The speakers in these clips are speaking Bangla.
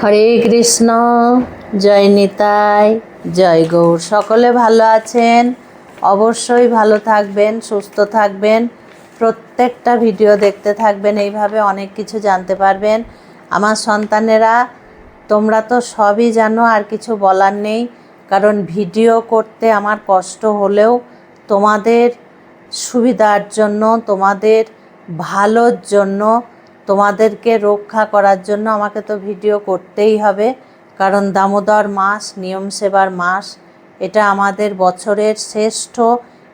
হরে কৃষ্ণ, জয় নিতাই, জয় গৌর। সকলে ভালো আছেন? অবশ্যই ভালো থাকবেন, সুস্থ থাকবেন। প্রত্যেকটা ভিডিও দেখতে থাকবেন, এইভাবে অনেক কিছু জানতে পারবেন। আমার সন্তানেরা, তোমরা তো সবই জানো, আর কিছু বলার নেই। কারণ ভিডিও করতে আমার কষ্ট হলেও তোমাদের সুবিধার জন্য, তোমাদের ভালোর জন্য তোমাদেরকে রক্ষা করার জন্য আমাকে তো ভিডিও করতেই হবে, কারণ দামোদর মাস, নিয়ম সেবার মাস, এটা আমাদের বছরের শ্রেষ্ঠ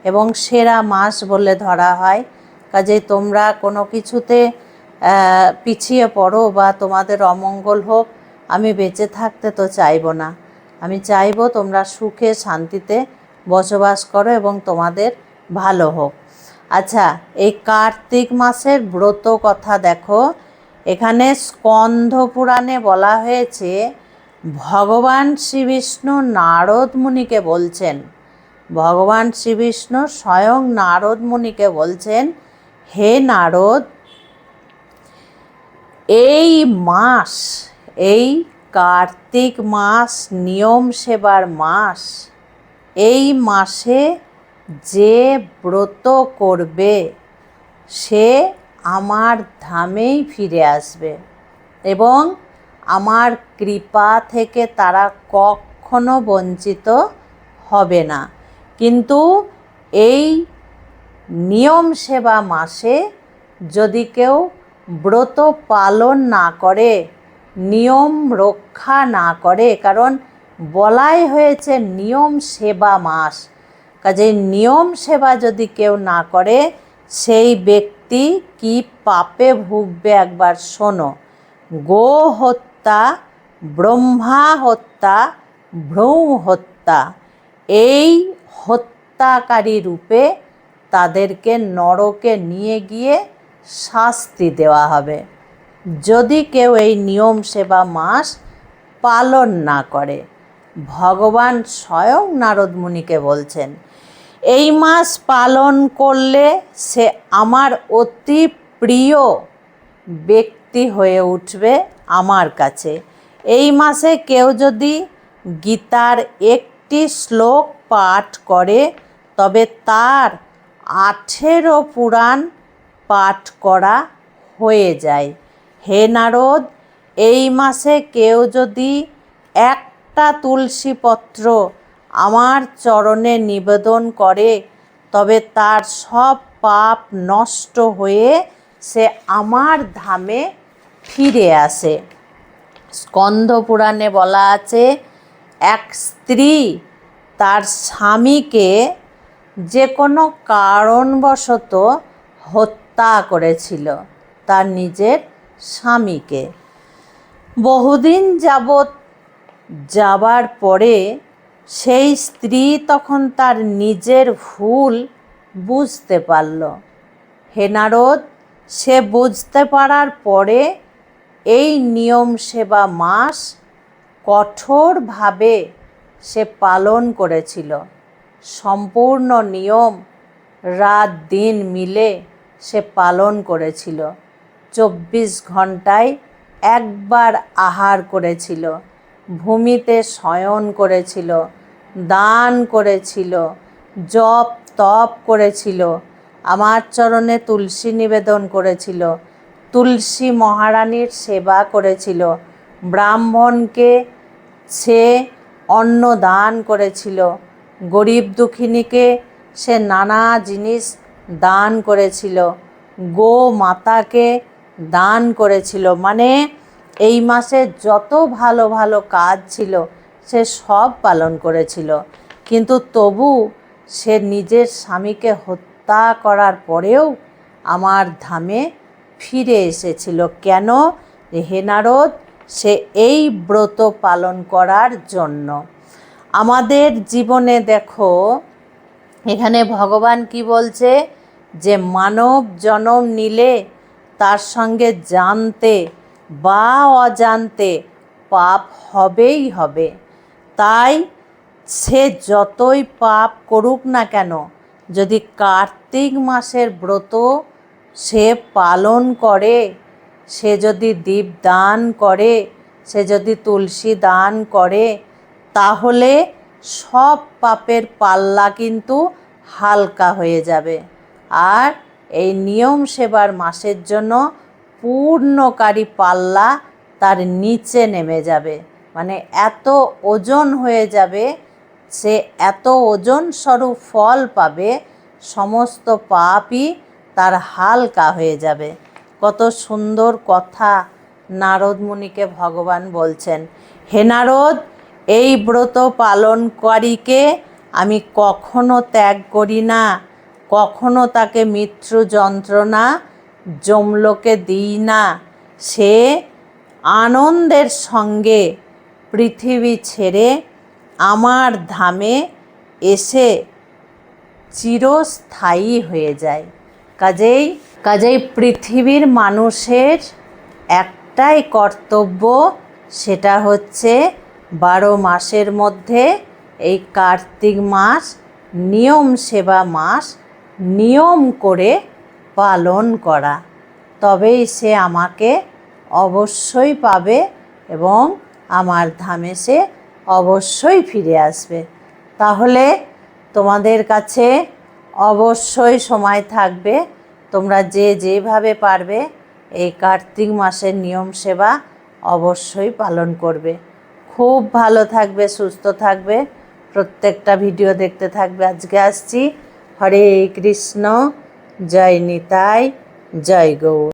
এবং সেরা মাস বলে ধরা হয়। কাজেই তোমরা কোনো কিছুতে পিছিয়ে পড়ো বা তোমাদের অমঙ্গল হোক, আমি বেঁচে থাকতে তো চাইব না। আমি চাইব তোমরা সুখে, শান্তিতে বসবাস করো এবং তোমাদের ভালো হোক। আচ্ছা এই কার্তিক মাসের ব্রত কথা দেখো। এখানে স্কন্ধ পুরাণে বলা হয়েছে, ভগবান শ্রীবিষ্ণু নারদ মুনিকে বলছেন। ভগবান শ্রীবিষ্ণু স্বয়ং নারদ মুনিকে বলছেন, হে নারদ, এই মাস, এই কার্তিক মাস, নিয়ম সেবার মাস, এই মাসে যে ব্রত করবে, সে আমার ধামেই ফিরে আসবে এবং আমার কৃপা থেকে তারা কখনো বঞ্চিত হবে না। কিন্তু এই নিয়ম সেবা মাসে যদি কেউ ব্রত পালন না করে, নিয়ম রক্ষা না করে, কারণ বলাই হয়েছে নিয়ম সেবা মাস কাজে নিয়ম সেবা যদি কেউ না করে, সেই ব্যক্তি কি পাপে ভুগবে একবার শোনো। গো হত্যা ব্রহ্মা হত্যা ভ্রূণ হত্যা এই হত্যাকারী রূপে তাদেরকে নরকে নিয়ে গিয়ে শাস্তি দেওয়া হবে। যদি কেউ এই নিয়ম সেবা মাস পালন না করে ভগবান স্বয়ং নারদ মুনিকে বলছেন, এই মাস পালন করলে সে আমার অতি প্রিয় ব্যক্তি হয়ে উঠবে আমার কাছে। এই মাসে কেউ যদি গীতার একটি শ্লোক পাঠ করে, তবে তার আঠেরো পুরাণ পাঠ করা হয়ে যায়। হে নারদ, এই মাসে কেউ যদি একটা তুলসী পত্র আমার চরণে নিবেদন করে, তবে তার সব পাপ নষ্ট হয়ে সে আমার ধামে ফিরে আসে। স্কন্দ পুরাণে বলা আছে, এক স্ত্রী তার স্বামীকে যে কোনো কারণবশত হত্যা করেছিল তার নিজের স্বামীকে। বহুদিন যাবৎ যাবার পরে সেই স্ত্রী তখন তার নিজের ভুল বুঝতে পারল। হে নারদ, সে বুঝতে পারার পরে এই নিয়ম সেবা মাস কঠোরভাবে সে পালন করেছিল। সম্পূর্ণ নিয়ম রাত দিন মিলে সে পালন করেছিল। চব্বিশ ঘন্টায় একবার আহার করেছিল। ভূমিতে শয়ন করেছিল, দান করেছিল, জপ তপ করেছিল, আমার চরণে তুলসী নিবেদন করেছিল, তুলসী মহারানীর সেবা করেছিল, ব্রাহ্মণকে সে অন্ন দান করেছিল, গরিব দুঃখিনীকে সে নানা জিনিস দান করেছিল, গো মাতাকে দান করেছিল। মানে এই মাসে যত ভালো ভালো কাজ ছিল, সে সব পালন করেছিল। কিন্তু তবু সে নিজের স্বামীকে হত্যা করার পরেও আমার ধামে ফিরে এসেছিল। কেন? হেনারদ সে এই ব্রত পালন করার জন্য। আমাদের জীবনে দেখো, এখানে ভগবান কি বলছে? যে মানব জনম নিলে তার সঙ্গে জানতে বা অজান্তে পাপ হবেই হবে। তাই সে যতই পাপ করুক না কেন, যদি কার্তিক মাসের ব্রত সে পালন করে, সে যদি দীপ দান করে, সে যদি তুলসী দান করে, তাহলে সব পাপের পাল্লা কিন্তু হালকা হয়ে যাবে। আর এই নিয়ম সেবার মাসের জন্য পূর্ণকারী পাল্লা তার নিচে নেমে যাবে। মানে এত ওজন হয়ে যাবে, সে এত ওজন স্বরূপ ফল পাবে, সমস্ত পাপই তার হালকা হয়ে যাবে। কত সুন্দর কথা নারদ মুনিকে ভগবান বলছেন, হে নারদ, এই ব্রত পালনকারীকে আমি কখনো ত্যাগ করি না, কখনো তাকে মৃত্যু যন্ত্রণা জমলোকে দিই না। সে আনন্দের সঙ্গে পৃথিবী ছেড়ে আমার ধামে এসে চিরস্থায়ী হয়ে যায়। কাজেই কাজেই পৃথিবীর মানুষের একটাই কর্তব্য, সেটা হচ্ছে বারো মাসের মধ্যে এই কার্তিক মাস নিয়ম সেবা মাস নিয়ম করে পালন করা, তবেই সে আমাকে অবশ্যই পাবে এবং আমার ধামে সে অবশ্যই ফিরে আসবে। তাহলে তোমাদের কাছে অবশ্যই সময় থাকবে। তোমরা যে যেভাবে পারবে, এই কার্তিক মাসের নিয়ম সেবা অবশ্যই পালন করবে। খুব ভালো থাকবে, সুস্থ থাকবে। প্রত্যেকটা ভিডিও দেখতে থাকবে। আজকে আসছি। হরে কৃষ্ণ। জয় নিতাই জয় গৌর